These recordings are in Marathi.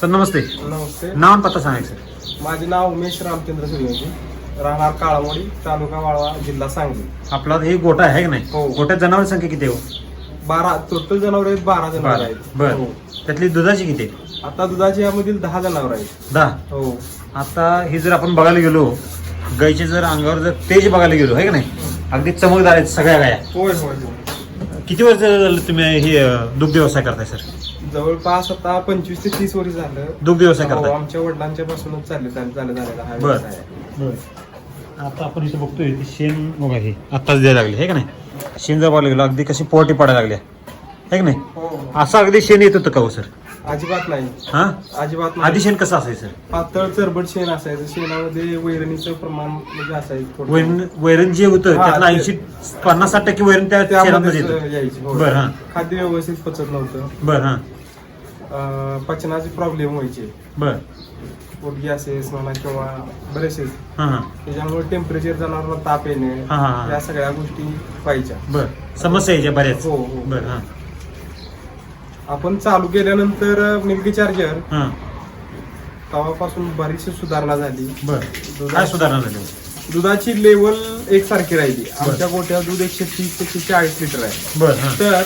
सर नमस्ते. नमस्ते. नाव आणि पत्ता सांगायचं सर. माझे नाव उमेश रामचंद्र सूर्यवंशी. राहणार काळामोडी तालुका वाळवा जिल्हा सांगली. आपला हे गोटा आहे का नाही? हो. गोट्यात जनावर संख्या किती आहे हो? बारा टोटल जनावर आहेत बारा जनावर बरं. आहेत. बर. हो. त्यातली दुधाची किती आहे? आता दुधाची यामधील दहा जनावर आहेत. दहा? हो. आता हे जर आपण बघायला गेलो गायचे जर अंगावर जर तेज बघायला गेलो आहे का नाही? अगदी चमकदार आहेत सगळ्या गाया. होय होय होय. किती वर्ष झालं तुम्ही हे अं, दुग्ध व्यवसाय करताय सर? जवळपास आता पंचवीस ते तीस वर्ष झालं. दुग्ध व्यवसाय हो, करताय? आमच्या वडिलांच्या पासूनच चालले चालले चालले झालेला हा बर. व्यवसाय. आहे. आता आपण इथे बघतोय ते शेण बघा हे आत्ताच द्यायला लागले आहे का नाही? शेण जर बघायला गेलो अगदी कशी पोटी पडायला लागल्या. आहे का नाही? हो. असं अगदी शेण येत होतं का हो सर? अजिबात नाही. हा? अजिबात आधी नाही शेण कसं असायचं सर? पातळ चरबट शेण असायचं. शेणामध्ये वैरणीचं प्रमाण म्हणजे असायचं थोडं. वैरण वैरण जे होतं हा, त्यातलं ते- ऐंशी पन्नास साठ टक्के वैरण त्या शेणातच त्यामध्येच येतं. यायची हो. बर हा. खाद्य व्यवस्थित पचत नव्हतं. बर हा. पचनाचे प्रॉब्लेम व्हायचे. बर. पोट गॅसेस म्हणा किंवा बरेचसे हा त्याच्यामुळे टेम्परेचर जनावरांना ताप येणे. या सगळ्या गोष्टी व्हायच्या. बर. समस्या यायच्या बऱ्याच. हो, हो. बर हा. आपण चालू केल्यानंतर मिल्की चार्जर तेव्हापासून बरीचशी सुधारणा झाली. बर. काय सुधारणा झाली? दुधाची लेवल एकसारखी राहिली. आमच्या गोट्या दूध एकशे तीस ते चाळीस लिटर आहे. बर हा. तर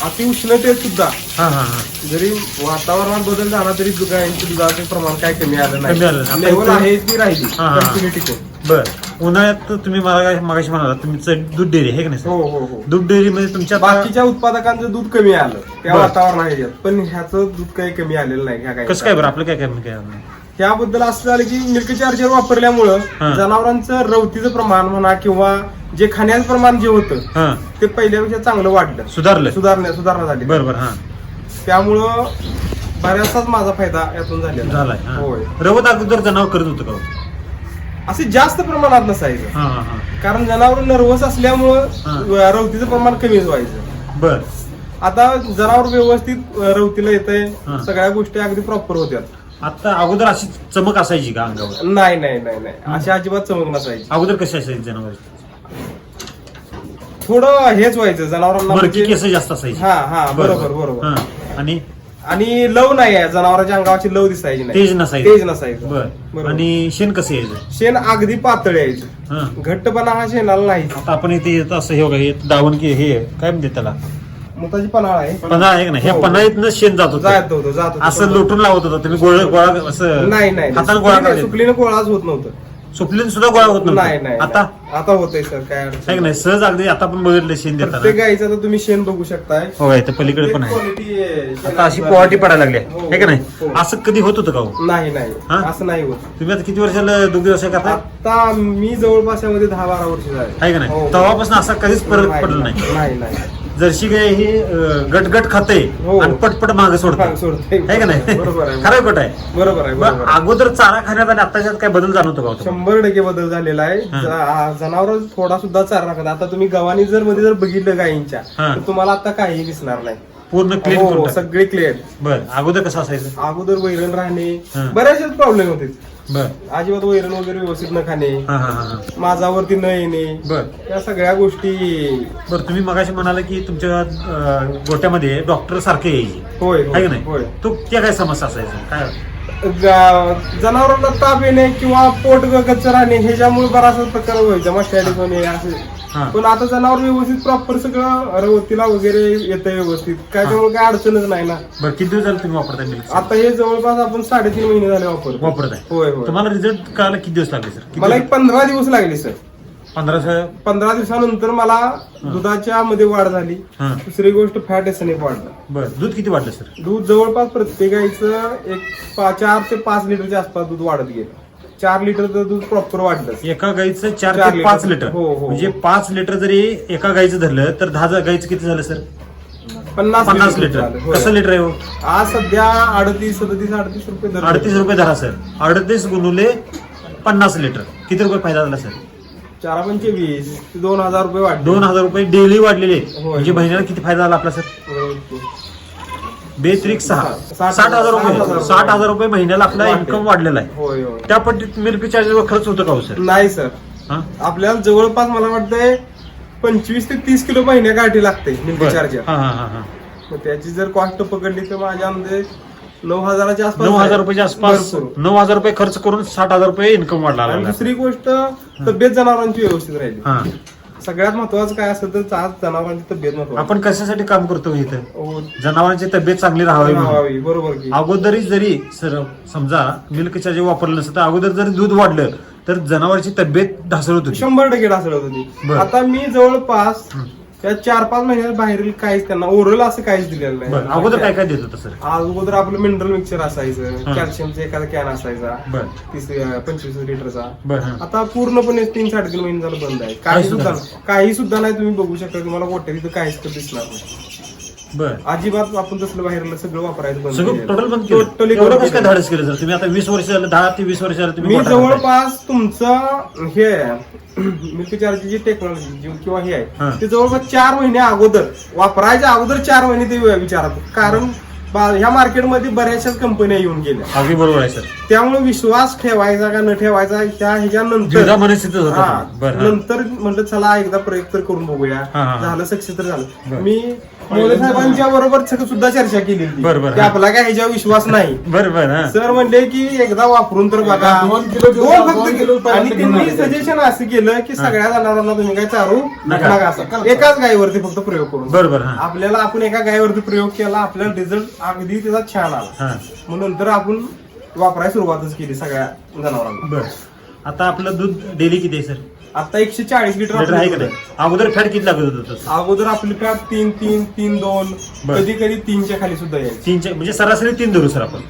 हा अतिउष्णतेत सुद्धा. हा हा हा. जरी वातावरणात बदल झाला तरी गायींचं दुधाचं प्रमाण काय कमी आलं कमी आलं. नाही. आता लेवल इथं- आहे ती राहिली. हा, हा, हा. कंटिन्यू बर. उन्हाळ्यात तुम्ही मला मागाशी म्हणाला तुमचं दूध डेअरी आहे का नाही हो सर? हो हो दूध डेअरी मध्ये तुमच्या आता- बाकीच्या उत्पादकांचं दूध कमी आलं. त्या बरं. वातावरणात पण ह्याचं दूध काही कमी आलेलं नाही ह्या कसं काय बरं? आपलं काय कमी काय नाही? त्याबद्दल असं झालं की मिल्क चार्जर वापरल्यामुळं हा. जनावरांचं रवतीचं प्रमाण म्हणा किंवा जे खाण्याचं प्रमाण जे होतं हा. ते पहिल्यापेक्षा चांगलं वाढलं. सुधारलं. सुधारणा सुधारणा झाली बर बर हा. त्यामुळं बऱ्याचसाच माझा फायदा यातून झालेला झालाय हा. होय. रवत अगोदर जनावर करत होतं का हो? असे जास्त प्रमाणात नसायचं हा हा हा. कारण जनावर नर्वस असल्यामुळं. रवतीचं प्रमाण कमीच व्हायचं. बर. आता जनावर व्यवस्थित अं, रवतीला येतंय. हा. सगळ्या गोष्टी अगदी प्रॉपर होत्या आता अगोदर अशी चमक असायची का अंगावर? नाही नाही नाही नाही. अशी अजिबात चमक नसायची. अगोदर कशी असायची जनावर? थोडं हेच व्हायचं जनावरांना म्हणजे- केस जास्त असायची. हा हा बरोबर बरोबर हा. आणि? आणि लव नाही आहे जनावरांच्या अंगावरची लव दिसायची नाही. तेज नसायचं. तेज नसायचं. बर. बरोबर. आणि शेण कसं यायचं? शेण अगदी पातळ यायचं. हा. घट्टपणा हा शेणाला नाही. आता आपण इथे येत असं हे बघा हे दावण की हे काय म्हणते त्याला? मुताची पन्हाळ आहे. पन्हाळा आहे का नाही? ह्या हो. पन्हाळीतनं शेण जात होतं. जात होतो जात होतो. असं लोटून लावत होता. तुम्ही गोळा गोळा असं नाही नाही हाताने गोळा सुकलीनं- करायचं. सुकलीनं गोळाच होत नव्हतं. सुपलीन सुद्धा गोळा होत नाही नव्हतं नाही. आता? आता होतंय सर. काय आहे अडचण का नाही? सहज अगदी आता पण बघितलं शेण प्रत्येक गाईचं तर तुम्ही शेण बघू शकताय. हो इथं पलीकडे पण आहे. Quality आहे. आता अशी पोहाटी पडायला लागली हो, आहे का नाही? हो. असं कधी होत होतं का हो? नाही नाही. हा? असं नाही होत. तुम्ही आता किती वर्षाला दुग्ध व्यवसाय करताय? आता मी जवळपास यामध्ये दहा बारा वर्ष झाले. आहे का हो. नाही तेव्हापासून असा कधीच परत पडलं नाही. नाही नाही. जर्शी गाय ही अं, गटगट खाते हो. आणि पटपट मागे सोडते सोडते. आहे का नाही बरोबर आहे. खरं खोट आहे बरोबर आहे मग बरोबर आहे. अगोदर चारा खाण्यात आणि आताच्यात काय बदल जाणवतो का हो? शंभर टक्के बदल झालेला आहे. जनावर थोडा सुद्धा चारा खात आता तुम्ही गव्हाणी जर मध्ये जर बघितलं गायींच्या हा. तर तुम्हाला आता काही दिसणार नाही पूर्ण हो, क्लीन हो, करून टाक. सगळे क्लिअर बर अगोदर कसं असायचं अगोदर वैरण राहणे हा. बऱ्याचशाच प्रॉब्लेम होते बर. अजिबात वैरण वगैरे व्यवस्थित न खाणे. हा हा हा हा. माझावरती न येणे. बर. या सगळ्या गोष्टी बर तुम्ही मगाशी म्हणाला की तुमच्या अं, गोट्यामध्ये डॉक्टर सारखे यायचे होय आहे का होय नाही? तो त्या काय समस्या असायचं? काय ग- जनावरांना ताप येणे किंवा पोट गच्च राहणे ह्याच्यामुळे बराचसा प्रकार व्हायचा. मस्टॅलिस होणे असे. हा. पण आता जनावर व्यवस्थित प्रॉपर सगळं रवतीला वगैरे येतं व्यवस्थित. काय त्यामुळे काय अडचणच नाही ना. बरं किती दिवस झाले तुम्ही वापरताय मिल्क आता हे जवळपास आपण साडेतीन महिने झाले वापरतो वापरत आहे. होय होय. तुम्हाला रिझल्ट कळायला किती दिवस लागले सर मला एक पंधरा दिवस लागले सर पंधरा पंधरा दिवसानंतर मला दुधाच्या मध्ये वाढ झाली. हा. दुसरी गोष्ट फॅट एसने वाढलं बर दूध किती वाढलं सर दूध जवळपास प्रत्येक गाईचं एक पा- चार ते पाच लिटरच्या आसपास दूध वाढत गेलं. चार लिटरचं दूध प्रॉपर वाढलं एका गाईचं चार चार ते लिटर. पाच लिटर हो, हो. म्हणजे पाच लिटर जरी एका गाईचं धरलं तर दहा जा- गाईचं किती झालं सर पन्नास पन्नास लिटर झालं. होय. कसं लिटर आहे हो? आज सध्या अडतीस सदतीस अडतीस रुपये दर अडतीस रुपये धरा सर अडतीस गुणुले पन्नास लिटर किती रुपये फायदा झाला सर चार पंचे वीस दोन हजार रुपये वाढले दोन हजार रुपये डेली वाढलेले आहेत. होय. म्हणजे महिन्याला किती फायदा झाला आपला सर बेत्रिक सहा साठ- हजार रुपये साठ हजार रुपये महिन्याला आपला. इन्कम वाढलेला आहे होय त्या पद्धतीत मिल्क चार्जरवर खर्च होतो का हो सर नाही सर हा? आपल्याला जवळपास मला वाटतंय पंचवीस ते तीस किलो महिन्या गाठी लागते मिल्क बरं. चार्जर हा हा हा हा मग त्याची जर कॉस्ट पकडली तर माझ्या अंदाजे नऊ हजाराच्या आसपास नऊ आहे. हजार रुपयाच्या आसपास भरपूर. नऊ हजार रुपये खर्च करून साठ हजार रुपये इन्कम वाढला आणि लागला. दुसरी गोष्ट तब्येत जनावरांची व्यवस्थित राहिली हा सगळ्यात महत्वाचं काय असेल तर आज जनावरांची तब्येत महत्वाची आपण कशासाठी काम करतो इथं हो, जनावरांची तब्येत चांगली राहावी म्हणून. राहावी, बरोबर की अगोदरी जरी सर समजा मिल्क चार्जर वापरलं नसतं तर अगोदर जरी दूध वाढलं तर जनावरची तब्येत ढासळत होती शंभर टक्के ढासळत होती बरं. आता मी जवळपास. त्या चार पाच महिन्यात बाहेरील काहीच त्यांना ओरल असं काहीच दिलेलं बरं नाही अगोदर काय काय देत होतं सर अगोदर आपलं मिनरल मिक्सर असायचं. कॅल्शियमचा एखादा कॅन असायचा बर. तीस पंचवीस लिटरचा. हा. आता पूर्णपणे तीन साडेतीन महिने झालं बंद आहे. काही सुद्धा काही सुद्धा नाही तुम्ही बघू शकता तुम्हाला गोट्या तिथं काहीच तर दिसणार नाही. बर अजिबात आपण तसलं बाहेरलं सगळं वापरायचं बंद सगळं केलेलं. टोटल बंद केलं Totally एवढं बंद कसं काय केलं. धाडस केलं सर तुम्ही आता वीस वर्ष झालं दहा ते वीस वर्ष झालं तुम्ही मी मोठा करताय. जवळपास तुमचं हे मिल्क चार्जची जी टेक्नॉलॉजी किंवा हे हा. आहे ते जवळपास चार महिने अगोदर वापरायच्या अगोदर चार महिने ते विचारत कारण बा- ह्या मार्केटमध्ये बऱ्याचशाच कंपन्या येऊन गेल्या अगदी बरोबर आहे सर त्यामुळे विश्वास ठेवायचा का न ठेवायचा त्या ह्याच्यानंतर होता हा. बरं हा. नंतर म्हटलं चला एकदा प्रयोग तर करून बघूया हा, हा. झालं सक्सेस तर झालं बरं. मी मोरे साहेबांच्या बरोबर सुद्धा चर्चा केली बरं, बरं, की हा. आपला काय ह्याच्यावर विश्वास नाही. बरं बरं हा. सर म्हणले की एकदा वापरून तर बघा. दोन किलो फक्त किलो आणि त्यांनी. सजेशन असं केलं की सगळ्या जनावरांना तुम्ही काय चारू नका. असं. एकाच गायीवरती फक्त प्रयोग करून बरं बरं हा. आपल्याला आपण एका गायीवरती प्रयोग केला आपल्याला रिझल्ट अगदी त्याचा छान आला. मग नंतर आपण वापरायला सुरुवातच केली सगळ्या जनावरांना. बर. आता आपलं दूध डेली किती आहे सर? आता एकशे चाळीस लिटर लिटर आहे का आपलं नाही अगोदर फॅट किती लागत होतं तसं? अगोदर आपली फॅट तीन तीन तीन दोन. बरं. कधी कधी तीनच्या खाली सुद्धा यायची. तीनशे म्हणजे सरासरी तीन धरू सर आपण.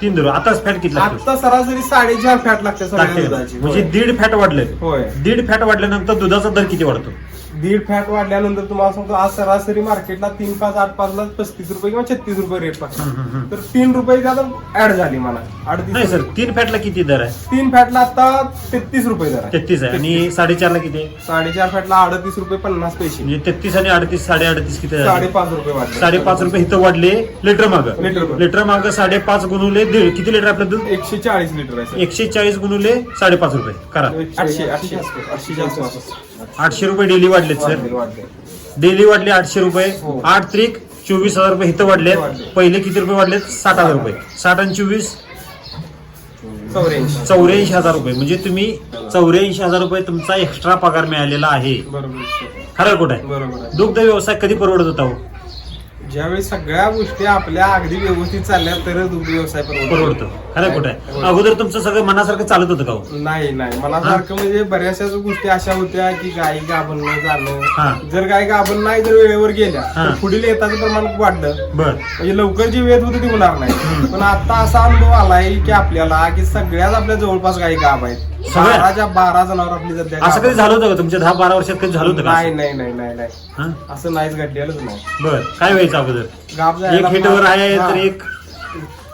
तीन धरू. आताच फॅट किती लागतो? आता सरासरी साडेचार फॅट लागते सगळ्या लागते का? दुधाची. म्हणजे होय. दीड फॅट वाढलं होय. दीड फॅट वाढल्यानंतर दुधाचा दर किती वाढतो? दीड फॅट वाढल्यानंतर तुम्हाला सांगतो आज सरासरी मार्केटला तीन पाच आठ पाच ला पस्तीस रुपये किंवा छत्तीस रुपये रेट हम्म. तर तीन रुपये आता ऍड झाली मला नाही अडतीस सर तीन फॅटला किती दर आहे तीन फॅटला आता तेहतीस रुपये दर आहे तेहतीस आहे आणि साडेचारला किती आहे साडेचार फॅटला अडतीस रुपये पन्नास पैसे म्हणजे तेहतीस आणि अडतीस साडे अडतीस किती झाले? साडेपाच रुपये वाढले साडेपाच रुपये इथं वाढले लिटर माग लिटर मागं. लिटर माग साडेपाच गुणुले दीड किती लिटर आपलं दूध एकशे चाळीस लिटर आहे एकशे चाळीस गुणुले साडेपाच रुपये करा आठशे आठशे आठशेच्या आसपास आठशे रुपये डेली वाढलेत सर वाढले डेली वाढले आठशे रुपये. हो. आठ त्रिक चोवीस हजार रुपये इथं वाढलेत. वाढले. पहिले किती रुपये वाढलेत? साठ हजार रुपये. साठ आणि चोवीस? चौऱ्याऐंशी. चौऱ्याऐंशी हजार रुपये. म्हणजे तुम्ही चौऱ्याऐंशी हजार रुपये तुमचा एक्स्ट्रा पगार मिळालेला आहे. बरोबर खरं कुठं आहे? बरोबर आहे. दुग्ध व्यवसाय कधी परवडत होता हो? ज्यावेळी सगळ्या गोष्टी आपल्या अगदी व्यवस्थित चालल्या तरच दुग्ध व्यवसाय परवडतो. परवडतो. खरं कुठं अगोदर तुमचं सगळं मनासारखं चालत होतं का हो? नाही नाही मला सारखं म्हणजे बऱ्याचशाच गोष्टी अशा होत्या की गाई गाभण हा. जाणं जर गाई गाभण नाही जर वेळेवर गेल्या हा. तर पुढील येताचं प्रमाण वाढलं बर म्हणजे लवकर जी वेळ होती ती होणार नाही पण आता असा अनुभव आलाय की आपल्याला की सगळ्याच आपल्या जवळपास गाई गाभ आहेत सगळ्या? बाराच्या बारा जनावर आपली सध्या असं गाभ कधी आहेत. झालं होतं का तुमच्या दहा बारा वर्षात कधी झालं होतं का नाही? नाही नाही नाही नाही हा? असं नाहीच घडलेलंच नाही बर काय व्हायचं अगोदर गाभ एक हिटवर आहे तर एक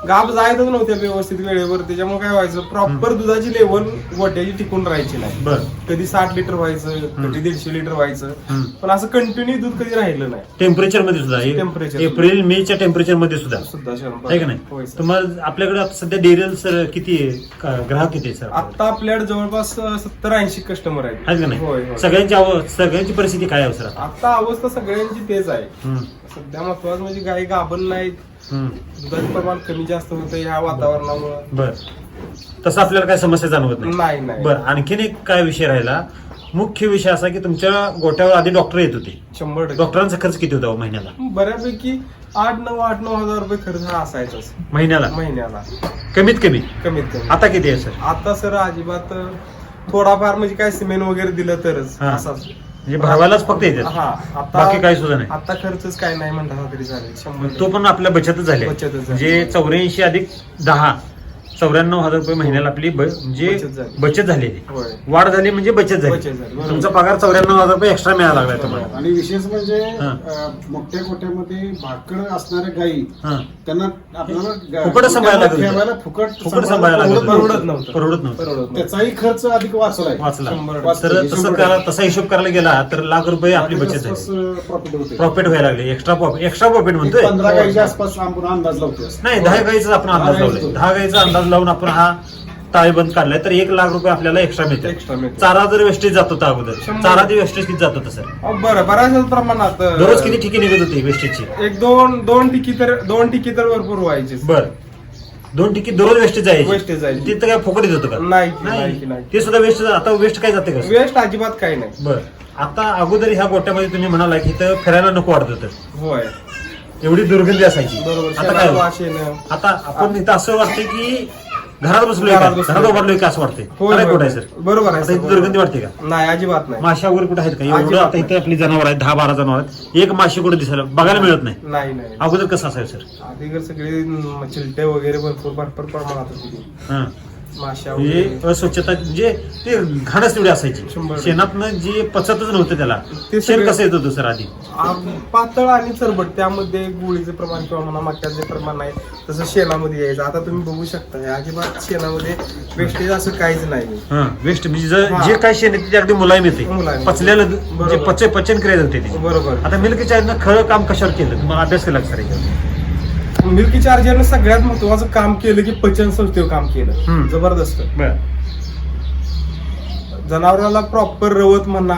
गाभ जायतच नव्हत्या व्यवस्थित वेळेवर त्याच्यामुळे काय व्हायचं प्रॉपर दुधाची लेवल गोट्याची टिकून राहायची नाही. बर. कधी साठ लिटर व्हायचं कधी दीडशे लिटर व्हायचं. हम्म. पण असं कंटिन्यू दूध कधी राहिलं नाही. टेम्परेचरमध्ये सुद्धा. ए- Temperature. एप्रिल मेच्या टेम्परेचरमध्ये सुद्धा. सुद्धा शंभर. आहे का होय नाही सर. तुम्हाला आपल्याकडे सध्या डेरियल सर किती आहे? का- ग्राहक किती आहे सर? आता आपल्याकडे जवळपास सत्तर ऐंशी कस्टमर आहेत. आहेत का होय, नाही? होय. सगळ्यांची आव- सगळ्यांची परिस्थिती काय आहे सर? आता? आता अवस्था सगळ्यांची तेच आहे. हम्म, सध्या महत्वाचं म्हणजे गाई गाभण नाहीत. हम्म. दुधाचं प्रमाण कमी जास्त होतं ह्या वातावरणामुळे. बर. तसं आपल्याला काय समस्या जाणवत नाही. नाही नाही. बर आणखीन एक काय विषय राहिला? मुख्य विषय असा की तुमच्या गोट्यावर आधी डॉक्टर येत होते. शंभर टक्के. डॉक्टरांचा खर्च किती होता हो महिन्याला? बऱ्यापैकी आठ नऊ आठ नऊ हजार रुपये खर्च हा असायचाच महिन्याला? महिन्याला. कमीत कमी? कमीत कमी. आता किती आहे सर? आता सर अजिबात थोडाफार म्हणजे काय सिमेंट वगैरे दिलं तरच हा. असाच म्हणजे भावालाच फक्त येतात. हा आता बाकी काही सुद्धा नाही. आता खर्चच काय नाही म्हणता तरी चालेल शंभर तो पण आपल्या बचतच झाली बचतच झाली. म्हणजे चौऱ्याऐंशी अधिक दहा चौऱ्याण्णव हजार रुपये महिन्याला आपली ब- म्हणजे बचत झाली. बचत झालेली होय वाढ झाली म्हणजे बचत बचत झाली झाली, बरोबर. तुमचा पगार चौऱ्याण्णव हजार रुपये एक्स्ट्रा मिळायला लागलाय तुम्हाला आणि विशेष म्हणजे हा. अं, मोठ्या गोट्यामध्ये भाकड असणाऱ्या गायी हा त्यांना आपल्याला गा- फुकट सांभाळायला. ठेवायला फुकट फुकट सांभाळायला लागत परवडत होतं. परवडत नव्हतं. परवडत नव्हतं परवडत. त्याचाही खर्च अधिक वाचलाय वाचला शंभर वाचला. तर तसं शंभर करा. तसा हिशोब करायला गेला तर लाख रुपये आपली बचत झाली प्रॉफिट होते प्रॉफिट व्हायला लागले एक्स्ट्रा प्रॉफिट एक्स्ट्रा प्रॉफिट म्हणतोय पंधरा गायीच्या आसपास आपण अंदाज लावतोय नाही दहा गाईचा आपण अंदाज दहा लावलाय गाईचा. दहा गाईचा अंदाज लावून आपण हा ताळेबंद काढलाय तर एक लाख रुपये आपल्याला एक्स्ट्रा मिळतात. चारा जर वेस्टेज जात होता अगोदर. शंभर. चारा ते वेस्टेज किती जात होतं सर अहो, बरं बऱ्याच प्रमाणात अं, दररोज किती ठिकी निघत होती वेस्टेजची एक दोन दोन टिकी तर दोन टिकी तर भरपूर व्हायचे. बर. दोन ठिकी दररोज वेस्टेज जायची. Wastage जायची. तिथं काय फुकट येत होतं का? नाही. ते सुद्धा वेस्ट आता वेस्ट काय जाते का? वेस्ट अजिबात काही नाही. बर. आता अगोदर ह्या गोट्यामध्ये तुम्ही म्हणाला की इथं फिरायला नको वाटत होतं. होय. एवढी दुर्गंधी असायची. आता काय. आता आपण इथं असं वाटतंय की घरात बसलोय घरात का बसलोय. घरात उभारलोय का असं काय होय, कुठं आहे. सर? बरोबर आहे आता इथं. दुर्गंधी वाटते का? नाही अजिबात नाही. माशा वगैरे कुठे आहेत का? एवढं अजिबात आता इथे आपली जनावर आहेत दहा बारा जनावर आहेत. एक माशी कुठे दिसायला बघायला मिळत नाही. नाही नाही. अगोदर कसं असायचं सर? आधीकर सगळे चिलटे वगैरे भरपूर भरपूर प्रमाणात होती हा म्हणजे अस्वच्छता म्हणजे ते घाणच तेवढी असायची. शेणातनं जे पचतच नव्हतं त्याला. ते शेण कसं येत होतं सर आधी पातळ आणि चरबट त्यामध्ये गुळीचं प्रमाण किंवा म्हणा मक्याचं प्रमाण आहे तसं शेणामध्ये यायचं. आता तुम्ही बघू शकता अजिबात शेणामध्ये वेस्टेज असं काहीच नाही. वेस्ट म्हणजे ज- काही शेण येते ते अगदी मुलायम येते. पचलेलं जे बरोबर. पच पचन क्रिया होते ते बरोबर. आता मिल्क चायनं खरं काम कशावर केलं? तुम्हाला अभ्यास केला सर? मिल्की चार्जरनं सगळ्यात महत्वाचं काम केलं की पचन संस्थेवर काम केलं हम्म. जबरदस्त बरं. जनावराला प्रॉपर रवत म्हणा.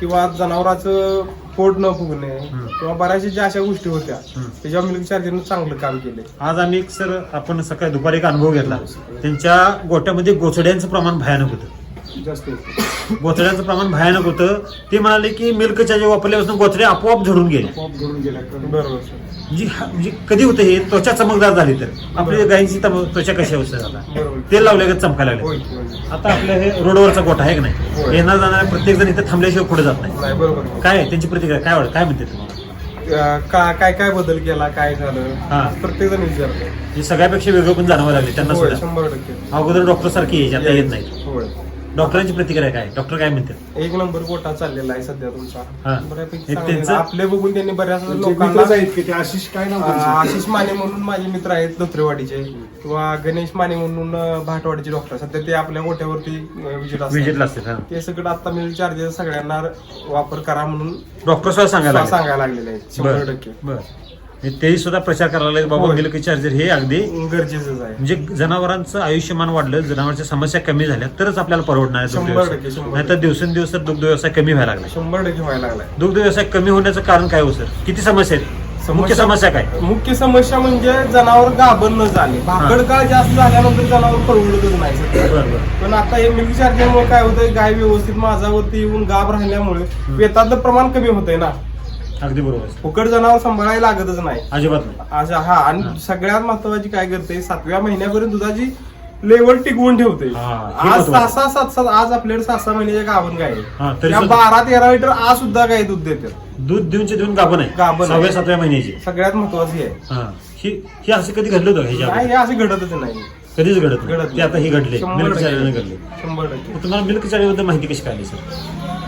किंवा जनावराचं पोट न फुगणे हम्म. किंवा बऱ्याचशा ज्या अशा गोष्टी होत्या हम्म. त्याच्यावर मिल्क चार्जरनं चांगलं काम केले आज आम्ही एक सर आपण सकाळी दुपारी एक अनुभव घेतला त्यांच्या गोट्यामध्ये गोचड्यांचं प्रमाण भयानक होतं जास्त गोचड्यांचं प्रमाण भयानक होतं. ते म्हणाले की मिल्क चार्जर वापरल्यापासून गोचडे आपोआप झडून गेले. पॉप घडून बरोबर. सर. म्हणजे हा- म्हणजे कधी होतं हे? त्वचा चमकदार झाली तर. आपली गायीची तम- त्वचा कशी अवस्था झाला? बरोबर. तेल लावले का चमकायला लागले. होय. आता आपलं हे रोडवरचा गोठा आहे की नाही? होय. येणार जाणारा प्रत्येक जण इथे थांबल्याशिवाय पुढे जात नाही. नाही बरोबर काय आहे? त्यांची प्रतिक्रिया? काय वाटत? काय म्हणते तुम्हाला अं, का- काय काय बदल केला? काय झालं? हा. प्रत्येक जण विचारतो. हे सगळ्यापेक्षा वेगळं पण जाणवायला लागले त्यांना होय सुद्धा. शंभर टक्के. अगोदर डॉक्टर सारखी यायची आता येत नाही होय. डॉक्टरांची प्रतिक्रिया काय? डॉक्टर काय म्हणतात? एक नंबर गोटा चाललेला आहे सध्या तुमचा. बऱ्यापैकी हे चांगले त्यांचं- आहे. आपले बघून त्यांनी बऱ्याच लोकांना मित्रच आहेत की ते आशिष काय नाव अं, त्यांचं? आशिष माने म्हणून माझे मित्र आहेत धोत्रेवाडीचे किंवा गणेश माने म्हणून अं, भाटवाडीचे डॉक्टर सध्या ते आपल्या गोट्यावरती विजिट विजिटला हा. ते सगळं आता मिल चार्जेस सगळ्यांना वापर करा म्हणून डॉक्टर सुद्धा सांगायला लागले. सांगायला लागलेले आहेत. शंभर बर टक्के. बर. तेही सुद्धा प्रचार करायला लागले बाबा होय. मिल्क चार्जर हे अगदी गरजेचंच आहे. म्हणजे जनावरांचं आयुष्यमान वाढलं जनावरांच्या समस्या कमी झाल्या तरच आपल्याला परवडणार शंभर नाहीतर दिवसेंदिवस तर दुग्ध व्यवसाय कमी व्हायला लागला शंभर टक्के व्हायला लागलाय. दुग्ध व्यवसाय कमी होण्याचं कारण काय हो सर? किती समस्या आहेत? मुख्य समस्या काय? मुख्य समस्या म्हणजे जनावर गाभण न झाले. भाकड काळ जास्त झाल्यानंतर जनावर परवडतच नाही. पण आता हे मिल्क चार्जरमुळे काय होतंय? गाय व्यवस्थित माझावरती येऊन गाभ राहिल्यामुळे वेतातलं प्रमाण कमी होतंय ना. अगदी बरोबर. फुकट जनावर सांभाळायला लागतच नाही. अजिबात नाही. हा आणि सगळ्यात महत्वाची काय करते सातव्या महिन्यापर्यंत दुधाची लेवल टिकवून ठेवते. हा, आज. सहा सहा सात सात आज आपल्याकडे सहा सहा महिन्याच्या गाभण. हा, तरी त्या सुद्धा- बारा तेरा लिटर आज सुद्धा गाय दूध देते दूध देऊनचे देऊन गाभण आहे. गाभण आहे. सहाव्या सातव्या महिन्याची. सगळ्यात महत्वाची आहे. हा. ही ही असं कधी घडलं होतं ह्याच्या नाही अगोदर? हे असे घडतच नाही. कधीच घडत घडत नाही ते आता ही घडले. शंभर मिल्क टक्के. घडले. शंभर टक्के. मग तुम्हाला मिल्क चार्जरबद्दल माहिती कशी कळली सर?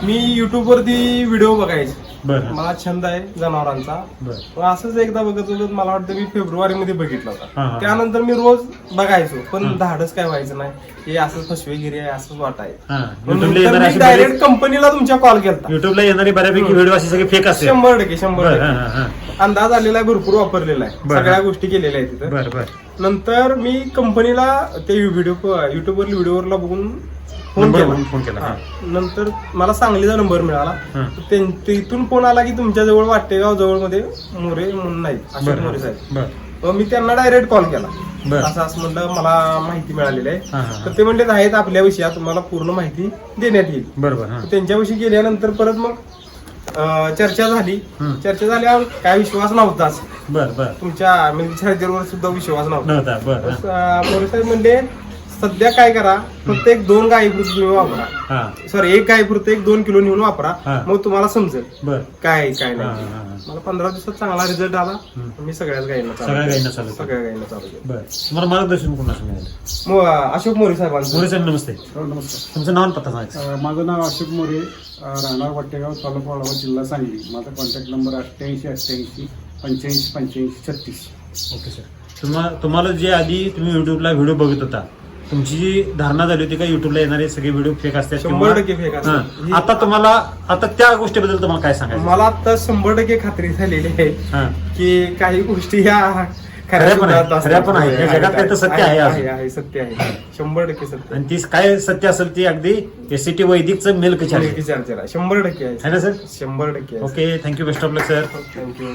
मी युट्यूब वरती व्हिडिओ बघायचे. बरं. मला छंद आहे जनावरांचा. बरं. मग असंच एकदा बघत बघत मला वाटतं मी फेब्रुवारी मध्ये बघितला हा, होता. त्यानंतर मी रोज बघायचो पण. धाडच काय व्हायचं नाही. हे असंच फसवेगिरी आहे असंच वाट आहे. हा. युट्यूबला येणारे डायरेक्ट कंपनीला तुमच्या कॉल केला युट्यूबला येणारे बऱ्यापैकी. व्हिडिओ असे सगळे फेक असते शंभर टक्के शंभर बरं हा टक्के. हा हा अंदाज आलेला आहे भरपूर वापरलेला आहे. बरं. सगळ्या गोष्टी केलेल्या आहेत तिथं. बरं बरं. नंतर मी कंपनीला ते व्हिडिओ युट्यूबवर व्हिडिओवरला बघून फोन नंबर केला. फोन केला, हा. नंतर मला सांगलीचा नंबर मिळाला. हा. ते- तिथून फोन आला की तुमच्या जवळ वाटेगाव जवळमध्ये मोरे म्हणून नाही अशोक बरं मोरे साहेब. बरं. मी त्यांना डायरेक्ट कॉल केला. बरं. असं असं म्हणलं मला माहिती मिळालेली आहे. हा, हा. तर ते म्हणले आहेत आपल्या विषयात तुम्हाला पूर्ण माहिती देण्यात येईल. बरं बरं हा त्यांच्याविषयी गेल्यानंतर परत मग अं, चर्चा झाली. हम्म. चर्चा झाल्यावर काय विश्वास नव्हताच बरं बरं. तुमच्या मिल्क चार्जरवर सुद्धा विश्वास नव्हता. नव्हता बरं हा. मोरे साहेब म्हणले सध्या काय करा प्रत्येक दोन गाई तुम्ही वापरा. हा. सॉरी एक पुरतं एक दोन किलो नेऊन वापरा. हा. मग तुम्हाला समजेल बरं. काय आहे, काय हा, नाही. हा, हा. मला पंधरा दिवसात चांगला रिझल्ट आला. हम्म. मी सगळ्याच गायींना चालू सगळ्या. गायींना चालू केलं. सगळ्या गायींना चालू केलं बरं. तुम्हाला मार्गदर्शन मिळालं? मग अशोक मोरे साहेबांचं. मोरे साहेब नमस्ते. हो, नमस्कार तुमचं नाव आणि पत्ता सांगायचं. अं, माझं नाव अशोक मोरे अं, राहणार वाटेगाव तालुका वाळवा जिल्हा सांगली. माझा कॉन्टॅक्ट नंबर अठ्ठ्याऐंशी अठ्ठ्याऐंशी पंच्याऐंशी पंच्याऐंशी छत्तीस. Okay sir. तुम्हाला तुम्हाला जे आधी तुम्ही युट्यूबला व्हिडिओ बघत होता तुमची जी धारणा झाली होती का युट्यूबला येणारे सगळे व्हिडिओ फेक असतात शंभर टक्के fake असतात. हां. ही- आता तुम्हाला आता त्या गोष्टीबद्दल तुम्हाला काय सांगायचं मला आता शंभर टक्के खात्री झालेली आहे हां. की काही गोष्टी ह्या खऱ्या पण. खऱ्या पण आहे. होय, या जगात काही तर सत्य आहे अजून. आहे आहे, सत्य आहे शंभर टक्के सत्य आणि ती काय सत्य असेल ती अगदी एस सी टी वैदिकचं मिल्क आहे शंभर टक्के आहे ना सर शंभर टक्के आहे okay thank you best of luck sir thank you